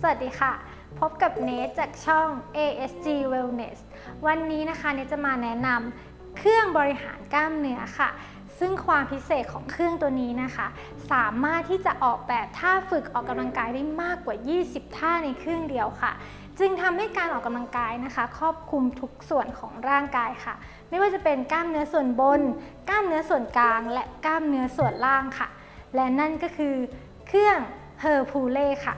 สวัสดีค่ะ พบกับเนทจากช่อง ASG Wellness วันนี้นะคะเนทจะมาแนะนำเครื่องบริหารกล้ามเนื้อค่ะ ซึ่งความพิเศษของเครื่องตัวนี้นะคะ สามารถที่จะออกแบบท่าฝึกออกกำลังกายได้มากกว่า 20 ท่าในเครื่องเดียวค่ะ จึงทำให้การออกกำลังกายนะคะ ครอบคลุมทุกส่วนของร่างกายค่ะ ไม่ว่าจะเป็นกล้ามเนื้อส่วนบน กล้ามเนื้อส่วนกลาง และกล้ามเนื้อส่วนล่างค่ะ และนั่นก็คือเครื่อง h e r p u l e ค่ะ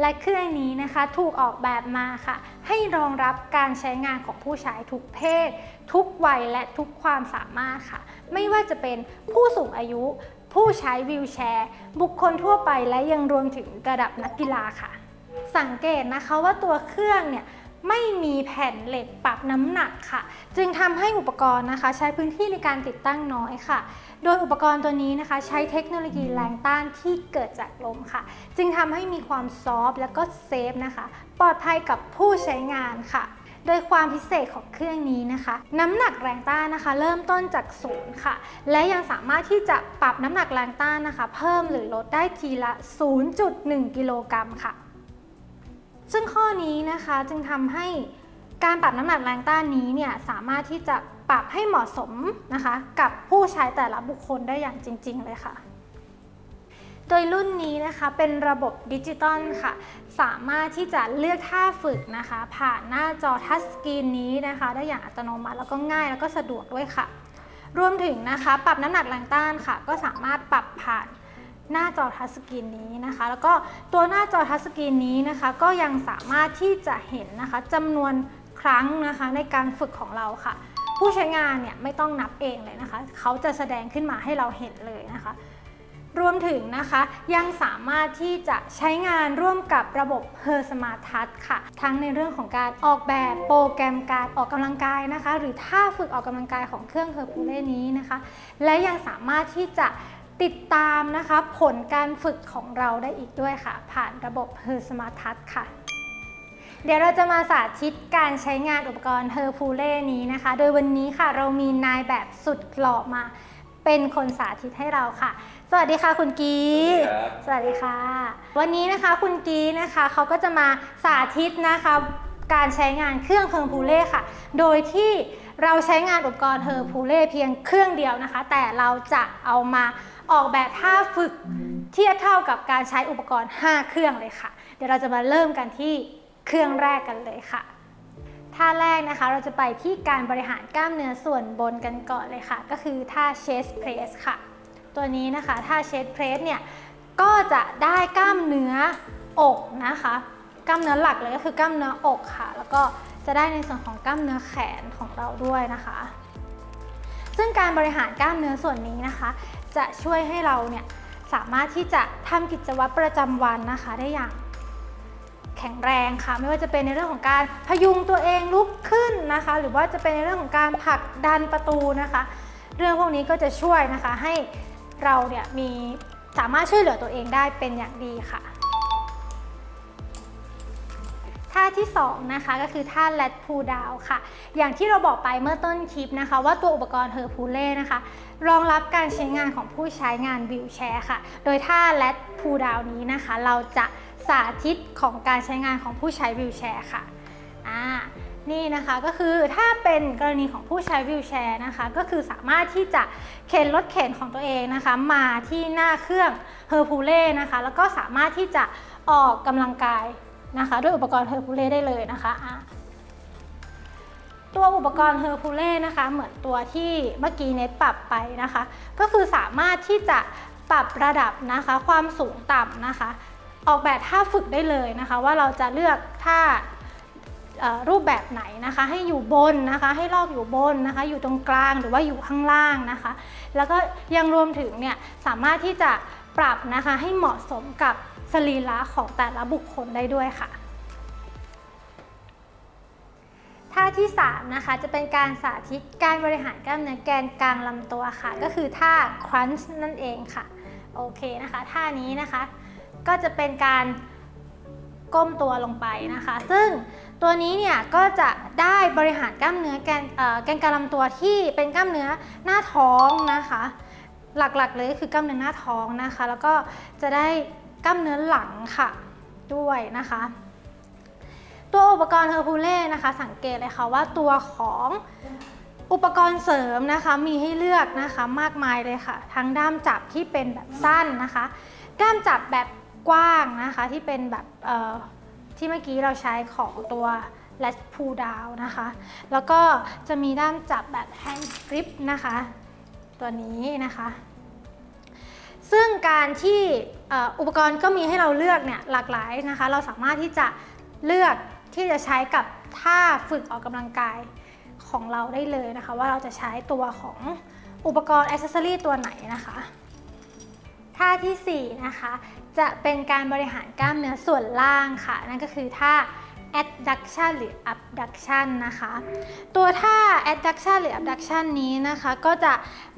และเครื่องนี้นะคะถูกออกแบบมาค่ะ ให้รองรับการใช้งานของผู้ใช้ทุกเพศ ทุกวัยและทุกความสามารถค่ะ ไม่ว่าจะเป็นผู้สูงอายุ ผู้ใช้วีลแชร์ บุคคลทั่วไปและยังรวมถึงระดับนักกีฬาค่ะ สังเกตนะคะว่าตัวเครื่องเนี่ย ไม่มีแผ่นเหล็กปรับน้ำหนักค่ะ จึงทำให้อุปกรณ์นะคะ ใช้พื้นที่ในการติดตั้งน้อยค่ะ โดยอุปกรณ์ตัวนี้นะคะ ใช้เทคโนโลยีแรงต้านที่เกิดจากลมค่ะ จึงทำให้มีความซอฟต์และก็เซฟนะคะ ปลอดภัยกับผู้ใช้งานค่ะโดยความพิเศษของเครื่องนี้นะคะ น้ำหนักแรงต้านนะคะ เริ่มต้นจากศูนย์ค่ะ และยังสามารถที่จะปรับน้ำหนักแรงต้านนะคะ เพิ่มหรือลดได้ทีละ 0.1 กิโลกรัมค่ะ ซึ่งข้อนี้นะคะจึงทำให้การปรับน้ำหนักแรงต้านนี้เนี่ยสามารถที่จะปรับให้เหมาะสมนะคะกับผู้ใช้แต่ละบุคคลได้อย่างจริง ๆ เลยค่ะ โดยรุ่นนี้นะคะเป็นระบบดิจิตอลค่ะ สามารถที่จะเลือกท่าฝึกนะคะ ผ่านหน้าจอทัชสกรีนนี้นะคะ ได้อย่างอัตโนมัติแล้วก็ง่ายแล้วก็สะดวกด้วยค่ะ รวมถึงนะคะ ปรับน้ำหนักแรงต้านค่ะ ก็สามารถปรับผ่าน หน้าจอทัชสกรีนนี้นะคะ แล้วก็ตัวหน้าจอทัชสกรีนนี้นะคะ ก็ยังสามารถที่จะเห็นนะคะจำนวนครั้งนะคะในการฝึกของเราค่ะ ผู้ใช้งานเนี่ยไม่ต้องนับเองเลยนะคะ เขาจะแสดงขึ้นมาให้เราเห็นเลยนะคะรวมถึงนะคะยังสามารถที่จะใช้งานร่วมกับระบบ Her Smart Touch ค่ะ ทั้งในเรื่องของการออกแบบโปรแกรมการออกกำลังกายนะคะ หรือท่าฝึกออกกำลังกายของเครื่อง h e r p u l e นี้นะคะ และยังสามารถที่จะ ติดตามนะคะผลการฝึกของเราได้อีกด้วยค่ะ ผ่านระบบ Her Smart Touch ค่ะ เดี๋ยวเราจะมาสาธิตการใช้งานอุปกรณ์ h e r p u l e นี้นะคะ โดยวันนี้ค่ะเรามีนายแบบสุดหล่อมาเป็นคนสาธิตให้เราค่ะ สวัสดีค่ะคุณกีครับสวัสดีค่ะ วันนี้นะคะคุณกีนะคะเขาก็จะมาสาธิตนะคะการใช้งานเครื่องเฮอร์พูเล่ค่ะ โดยที่เราใช้งานอุปกรณ์เฮอร์พูเล่เพียงเครื่องเดียวนะคะ แต่เราจะเอามา ออกแบบท่าฝึกเทียบเท่ากับการใช้อุปกรณ์ 5 เครื่องเลยค่ะ เดี๋ยวเราจะมาเริ่มกันที่เครื่องแรกกันเลยค่ะท่าแรกนะคะเราจะไปที่การบริหารกล้ามเนื้อส่วนบนกันก่อนเลยค่ะ ก็คือท่า chest press ค่ะ ตัวนี้นะคะท่า chest press เนี่ยก็จะได้กล้ามเนื้ออกนะคะ กล้ามเนื้อหลักเลยก็คือกล้ามเนื้ออกค่ะ แล้วก็จะได้ในส่วนของกล้ามเนื้อแขนของเราด้วยนะคะ ซึ่งการบริหารกล้ามเนื้อส่วนนี้นะคะ จะช่วยให้เราเนี่ยสามารถที่จะทำกิจวัตรประจำวันนะคะ ได้อย่างแข็งแรงค่ะ ไม่ว่าจะเป็นในเรื่องของการพยุงตัวเองลุกขึ้นนะคะ หรือว่าจะเป็นในเรื่องของการผลักดันประตูนะคะ เรื่องพวกนี้ก็จะช่วยนะคะให้เราเนี่ยมีสามารถช่วยเหลือตัวเองได้เป็นอย่างดีค่ะ ท่าที่2นะคะก็คือท่า lat pull down ค่ะ อย่างที่เราบอกไปเมื่อต้นคลิปนะคะ ว่าตัวอุปกรณ์ her pull นะคะ รองรับการใช้งานของผู้ใช้งานวิวแชร์ค่ะ โดยท่า lat pull down นี้นะคะ เราจะสาธิตของการใช้งานของผู้ใช้วิวแชร์ค่ะอ่านี่นะคะก็คือถ้าเป็นกรณีของผู้ใช้วิวแชร์นะคะ ก็คือสามารถที่จะเข็นรถเข็นของตัวเองนะคะ มาที่หน้าเครื่อง her p u l e นะคะ แล้วก็สามารถที่จะออกกำลังกาย นะคะ ด้วยอุปกรณ์ her p u l e ได้เลยนะคะะตัวอุปกรณ์ her p u l e นะคะเหมือนตัวที่เมื่อกี้เน็ตปรับไปนะคะ ก็คือสามารถที่จะปรับระดับนะคะความสูงต่ำนะคะ ออกแบบท่าฝึกได้เลยนะคะ ว่าเราจะเลือกท่ารูปแบบไหนนะคะ ให้อยู่บนนะคะ ให้ลอกอยู่บนนะคะ อยู่ตรงกลางหรือว่าอยู่ข้างล่างนะคะ แล้วก็ยังรวมถึงเนี่ยสามารถที่จะปรับนะคะให้เหมาะสมกับ สรีระของแต่ละบุคคลได้ด้วยค่ะท่าที่3นะคะจะเป็นการสาธิตการบริหารกล้ามเนื้อแกนกลางลำตัวค่ะ ก็คือท่า crunch นั่นเองค่ะ โอเคนะคะท่านี้นะคะ ก็จะเป็นการก้มตัวลงไปนะคะ ซึ่งตัวนี้เนี่ยก็จะได้บริหารกล้ามเนื้อแกนแกนกลางลำตัวที่เป็นกล้ามเนื้อหน้าท้องนะคะ หลักๆเลยคือกล้ามเนื้อหน้าท้องนะคะ แล้วก็จะได้ กล้ามเนื้อหลังค่ะด้วยนะคะ ตัวอุปกรณ์เฮอร์พูเล่นะคะ สังเกตเลยค่ะว่าตัวของอุปกรณ์เสริมนะคะมีให้เลือกนะคะมากมายเลยค่ะ ทั้งด้ามจับที่เป็นแบบสั้นนะคะ ด้ามจับแบบกว้างนะคะที่เป็นแบบที่เมื่อกี้เราใช้ของตัว l a t pull down นะคะ แล้วก็จะมีด้ามจับแบบ hand grip นะคะ ตัวนี้นะคะ ซึ่งการที่อุปกรณ์ก็มีให้เราเลือกเนี่ยหลากหลายนะคะ เราสามารถที่จะเลือกที่จะใช้กับท่าฝึกออกกำลังกายของเราได้เลยนะคะ ว่าเราจะใช้ตัวของอุปกรณ์อ c เซ s ซอรีตัวไหนนะคะท่าทีสี่4นะคะจะเป็นการบริหารกล้ามเนื้อส่วนล่างค่ะ นั่นก็คือท่า adduction หรือ abduction นะคะ ตัวท่า adduction หรือ abduction นี้นะคะ ก็จะ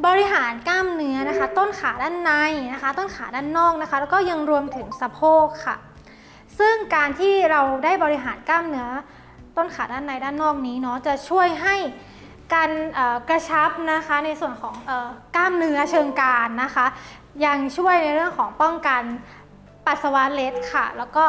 บริหารกล้ามเนื้อนะคะ ต้นขาด้านในนะคะ ต้นขาด้านนอกนะคะ แล้วก็ยังรวมถึงสะโพกค่ะ ซึ่งการที่เราได้บริหารกล้ามเนื้อ ต้นขาด้านในด้านนอกนี้เนาะจะช่วยให้การกระชับนะคะในส่วนของอกล้ามเนื้อเชิงกรานนะคะ ยังช่วยในเรื่องของป้องกันปัสสาวะเล็ดค่ะ แล้วก็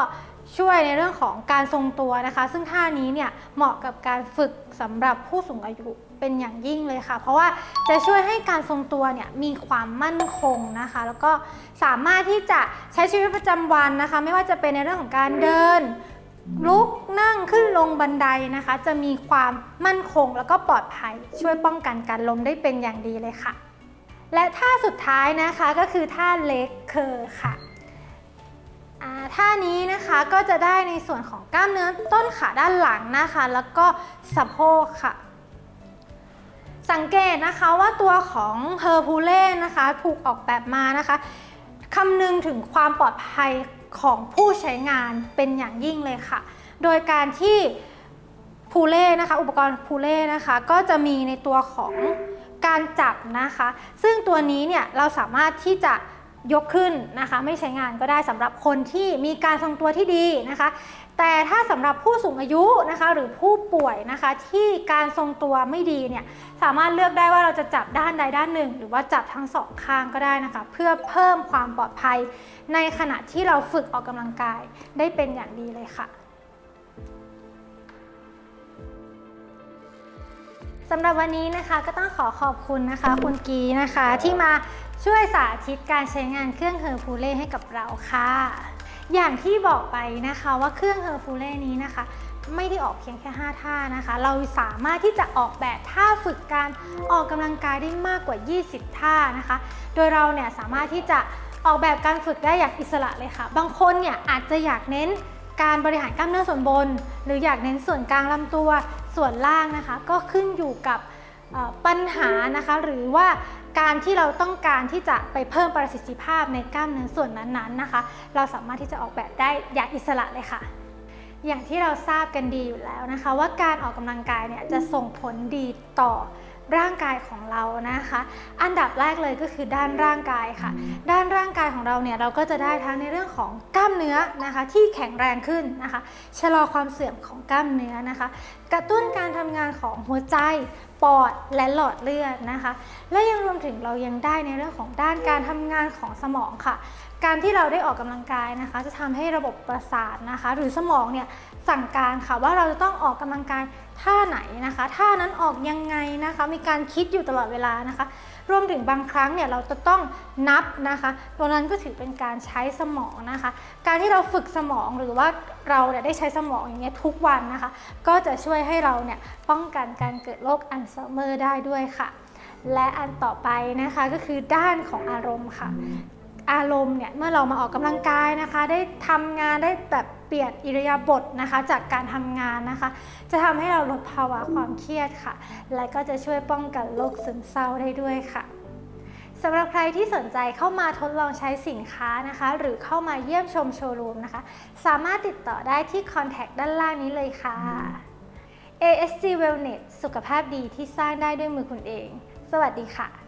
ช่วยในเรื่องของการทรงตัวนะคะ ซึ่งท่านี้เนี่ยเหมาะกับการฝึกสำหรับผู้สูงอายุเป็นอย่างยิ่งเลยค่ะ เพราะว่าจะช่วยให้การทรงตัวเนี่ยมีความมั่นคงนะคะ แล้วก็สามารถที่จะใช้ชีวิตประจำวันนะคะ ไม่ว่าจะเป็นในเรื่องของการเดิน ลุกนั่งขึ้นลงบันไดนะคะ จะมีความมั่นคงแล้วก็ปลอดภัย ช่วยป้องกันการล้มได้เป็นอย่างดีเลยค่ะ และท่าสุดท้ายนะคะก็คือท่าเล็กเคอร์ค่ะ ท่านี้นะคะก็จะได้ในส่วนของกล้ามเนื้อต้นขาด้านหลังนะคะ แล้วก็สะโพกค่ะ สังเกตนะคะว่าตัวของเฮอร์พูเล่นะคะถูกออกแบบมานะคะคำนึงถึงความปลอดภัยของผู้ใช้งานเป็นอย่างยิ่งเลยค่ะ โดยการที่พูเล่นะคะ อุปกรณ์พูเล่นะคะ ก็จะมีในตัวของการจับนะคะ ซึ่งตัวนี้เนี่ยเราสามารถที่จะ ยกขึ้นนะคะไม่ใช้งานก็ได้สำหรับคนที่มีการทรงตัวที่ดีนะคะ แต่ถ้าสำหรับผู้สูงอายุนะคะหรือผู้ป่วยนะคะที่การทรงตัวไม่ดีเนี่ยสามารถเลือกได้ว่าเราจะจับด้านใดด้านหนึ่ง หรือว่าจับทั้งสองข้างก็ได้นะคะ เพื่อเพิ่มความปลอดภัยในขณะที่เราฝึกออกกำลังกายได้เป็นอย่างดีเลยค่ะ สำหรับวันนี้นะคะก็ต้องขอขอบคุณนะคะ คุณกีนะคะ ที่มาช่วยสาธิตการใช้งานเครื่องเฮอร์พูเล่ให้กับเราค่ะ อย่างที่บอกไปนะคะว่าเครื่องเฮอร์ฟูเล่นี้นะคะ ไม่ได้ออกเพียงแค่ 5 ท่านะคะ เราสามารถที่จะออกแบบท่าฝึกการออกกำลังกายได้มากกว่า 20 ท่านะคะ โดยเราเนี่ยสามารถที่จะออกแบบการฝึกได้อย่างอิสระเลยค่ะ บางคนเนี่ยอาจจะอยากเน้นการบริหารกล้ามเนื้อส่วนบน หรืออยากเน้นส่วนกลางลำตัว ส่วนล่างนะคะก็ขึ้นอยู่กับปัญหานะคะหรือว่าการที่เราต้องการที่จะไปเพิ่มประสิทธิภาพในกล้ามเนื้อส่วนนั้นๆนะคะ เราสามารถที่จะออกแบบได้อย่างอิสระเลยค่ะ อย่างที่เราทราบกันดีอยู่แล้วนะคะ ว่าการออกกำลังกายเนี่ยจะส่งผลดีต่อ ร่างกายของเรานะคะ อันดับแรกเลยก็คือด้านร่างกายค่ะ ด้านร่างกายของเราเนี่ยเราก็จะได้ทั้งในเรื่องของกล้ามเนื้อนะคะ ที่แข็งแรงขึ้นนะคะ ชะลอความเสื่อมของกล้ามเนื้อนะคะ กระตุ้นการทำงานของหัวใจปอดและหลอดเลือดนะคะ และยังรวมถึงเรายังได้ในเรื่องของด้านการทำงานของสมองค่ะ การที่เราได้ออกกำลังกายนะคะ จะทำให้ระบบประสาทนะคะ หรือสมองเนี่ย สั่งการค่ะว่าเราจะต้องออกกำลังกายท่าไหนนะคะท่านั้นออกยังไงนะคะ มีการคิดอยู่ตลอดเวลานะคะ รวมถึงบางครั้งเนี่ยเราจะต้องนับนะคะ ตัวนั้นก็ถือเป็นการใช้สมองนะคะ การที่เราฝึกสมองหรือว่าเราเนี่ยได้ใช้สมองอย่างเงี้ยทุกวันนะคะ ก็จะช่วยให้เราเนี่ยป้องกันการเกิดโรคอัลไซเมอร์ได้ด้วยค่ะและอันต่อไปนะคะก็คือด้านของอารมณ์ค่ะ อารมณ์เนี่ยเมื่อเรามาออกกำลังกายนะคะ ได้ทำงานได้แบบเปลี่ยนอิริยาบถนะคะ จากการทำงานนะคะ จะทำให้เราลดภาวะความเครียดค่ะ และก็จะช่วยป้องกันโรคซึมเศร้าได้ด้วยค่ะสำหรับใครที่สนใจเข้ามาทดลองใช้สินค้านะคะ หรือเข้ามาเยี่ยมชมโชว์รูมนะคะ สามารถติดต่อได้ที่คอนแทคด้านล่างนี้เลยค่ะ ASC Wellness สุขภาพดีที่สร้างได้ด้วยมือคุณเอง สวัสดีค่ะ